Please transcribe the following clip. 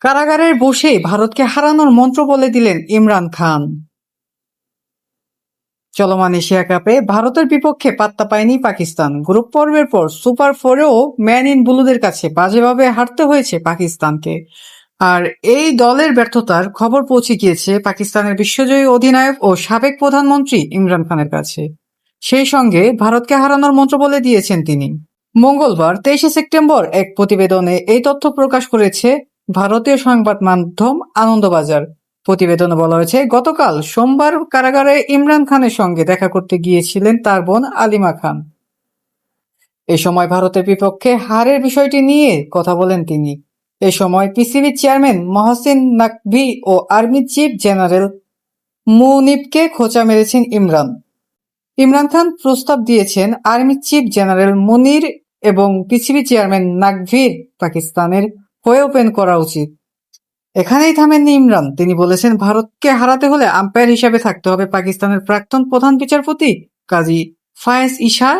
কারাগারের বসে ভারতকে হারানোর মন্ত্র বলে দিলেন ইমরান খান। চলমান এশিয়া কাপে ভারতের বিপক্ষে পাত্তা পায়নি পাকিস্তান। গ্রুপ পর্বের পর সুপার ফোরেও ম্যান ইন ব্লুদের কাছে বাজেভাবে হারতে হয়েছে পাকিস্তানকে। আর এই দলের ব্যর্থতার খবর পৌঁছে গিয়েছে পাকিস্তানের বিশ্বজয়ী অধিনায়ক ও সাবেক প্রধানমন্ত্রী ইমরান খানের কাছে। সেই সঙ্গে ভারতকে হারানোর মন্ত্র বলে দিয়েছেন তিনি। মঙ্গলবার তেইশে সেপ্টেম্বর এক প্রতিবেদনে এই তথ্য প্রকাশ করেছে ভারতীয় সংবাদ মাধ্যম আনন্দবাজার। প্রতিবেদনে বলা হয়েছে, গতকাল সোমবার কারাগারে ইমরান খানের সঙ্গে দেখা করতে গিয়েছিলেন তার বোন আলিমা খান। এ সময় ভারতের বিপক্ষে হারের বিষয়টি নিয়ে কথা বলেন তিনি। এ সময় পিসিবি চেয়ারম্যান মহসিন নাকভি ও আর্মি চিফ জেনারেল মুনিবকে খোঁচা মেরেছেন ইমরান। ইমরান খান প্রস্তাব দিয়েছেন আর্মি চিফ জেনারেল মুনির এবং পিসিবি চেয়ারম্যান নাকভির পাকিস্তানের হয়ে ওপেন করা উচিত। এখানেই থামেননি ইমরান। তিনি বলেছেন, ভারতকে হারাতে হলে আম্পায়ার হিসাবে থাকতে হবে। পাকিস্তানের প্রাক্তন প্রধান বিচারপতি কাজী ফায়েজ ইশা